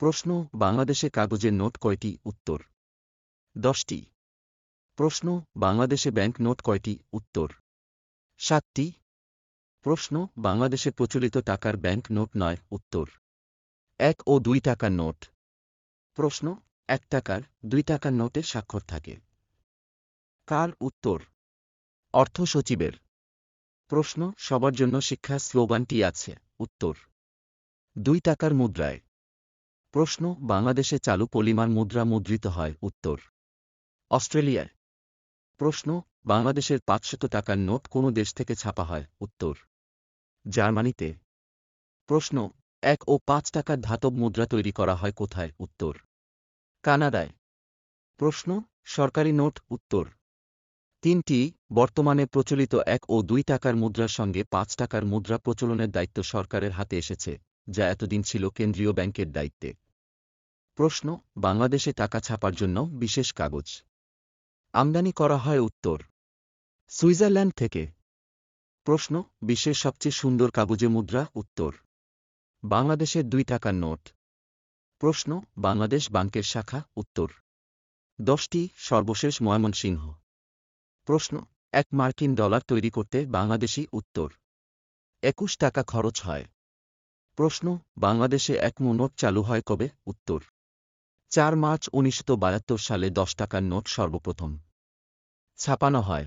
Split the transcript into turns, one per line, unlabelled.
প্রশ্ন, বাংলাদেশে কাগজের নোট কয়টি? উত্তর। দশটি। প্রশ্ন, বাংলাদেশে ব্যাংক নোট কয়টি? উত্তর। সাতটি। প্রশ্ন, বাংলাদেশে প্রচলিত টাকার ব্যাংক নোট নয়? উত্তর। এক ও দুই টাকার নোট। প্রশ্ন, এক টাকার দুই টাকার নোটে স্বাক্ষর থাকে। কার উত্তর? অর্থ সচিবের। প্রশ্ন, সবার জন্য শিক্ষা স্লোগানটি আছে। উত্তর। দুই টাকার মুদ্রায়। প্রশ্ন, বাংলাদেশে চালু পলিমার মুদ্রা মুদ্রিত হয়, উত্তর। অস্ট্রেলিয়ায়। প্রশ্ন, বাংলাদেশের পাঁচশত টাকার নোট কোন দেশ থেকে ছাপা হয়, উত্তর। জার্মানিতে। প্রশ্ন, এক ও পাঁচ টাকার ধাতব মুদ্রা তৈরি করা হয় কোথায়, উত্তর। কানাডায়। প্রশ্ন, সরকারি নোট, উত্তর। তিনটি, বর্তমানে প্রচলিত এক ও দুই টাকার মুদ্রার সঙ্গে পাঁচ টাকার মুদ্রা প্রচলনের দায়িত্ব সরকারের হাতে এসেছে। যা এতদিন ছিল কেন্দ্রীয় ব্যাংকের দায়িত্বে। প্রশ্ন, বাংলাদেশে টাকা ছাপার জন্য বিশেষ কাগজ। আমদানি করা হয় উত্তর। সুইজারল্যান্ড থেকে। প্রশ্ন, বিশ্বের সবচেয়ে সুন্দর কাগজে মুদ্রা, উত্তর। বাংলাদেশের দুই টাকার নোট। প্রশ্ন, বাংলাদেশ ব্যাংকের শাখা, উত্তর। দশটি সর্বশেষ ময়মনসিংহ। প্রশ্ন, এক মার্কিন ডলার তৈরি করতে বাংলাদেশি, উত্তর। একুশ টাকা খরচ হয়। প্রশ্ন, বাংলাদেশে এক নোট চালু হয় কবে? উত্তর। চার মার্চ উনিশশো সালে দশ টাকার নোট সর্বপ্রথম। ছাপানো হয়।